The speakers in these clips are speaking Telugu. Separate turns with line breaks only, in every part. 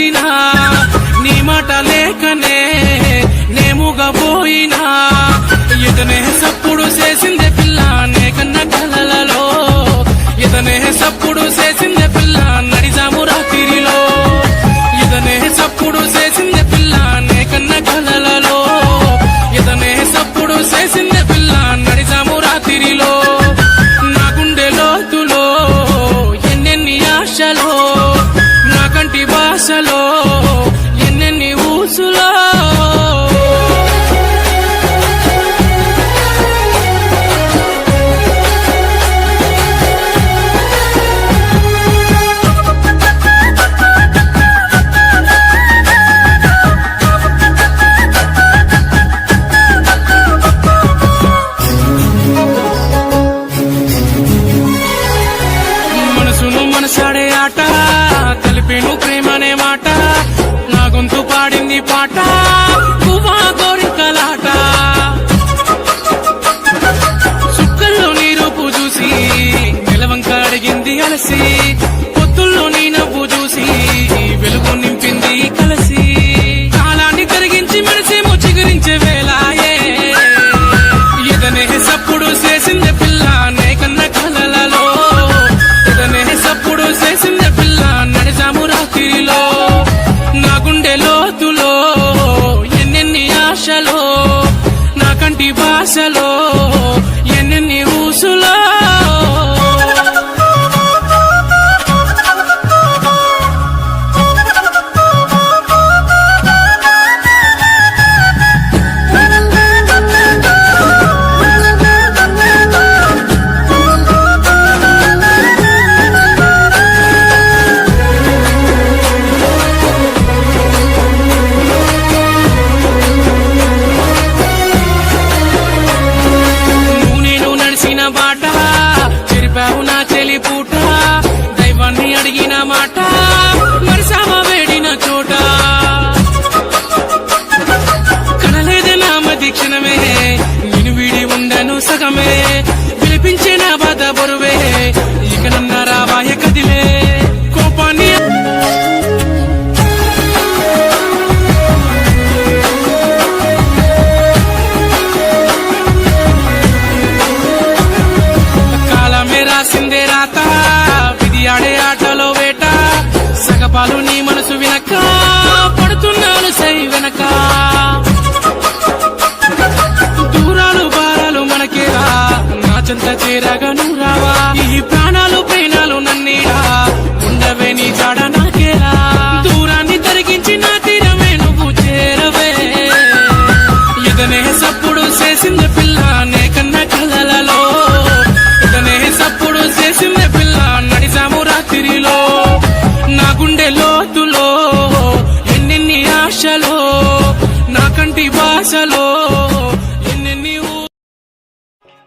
రాసినా నీ మాట లేకనే నేముగా పోయినా పాడింది పాట పువ్వా కోరికలాట సుక్కల్లో నీ రూపు చూసి నిలవంక అడిగింది అలసి నా కంటి భాషలో సగమే వినిపించే నా బాధ బరువే. ఇక నన్న రావాయ కదిలే. కోపాన్ని కాలమే రాసిందే రాత. విధి ఆడే ఆటలో వేట. సగపాలు నీ మనసు వినకా. చెంత చేరగను రావా. ఈ ప్రాణాలు ప్రేణాలు నన్నీడా? ఉండవే నీ జాడ నాకేరా దూరాన్ని తరిగించి నా తీరమే నువ్వు చేరవే. ఇదనే సప్పుడు చేసింది పిల్ల నే కన్న కలలలో. ఇదనే సప్పుడు చేసింది పిల్ల నడిసాము రాత్రిలో. నా గుండె లోతులో ఎన్నెన్ని ఆశలో నా కంటి భాషలో.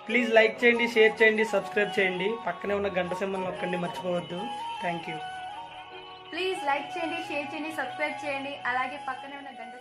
ప్లీజ్ లైక్ చేయండి షేర్ చేయండి సబ్స్క్రైబ్ చేయండి. పక్కనే ఉన్న గంట సింబల్ నొక్కండి మర్చిపోవద్దు. థ్యాంక్ యూ
ప్లీజ్ లైక్ చేయండి షేర్ చేయండి సబ్స్క్రైబ్ చేయండి. అలాగే పక్కనే ఉన్న గంట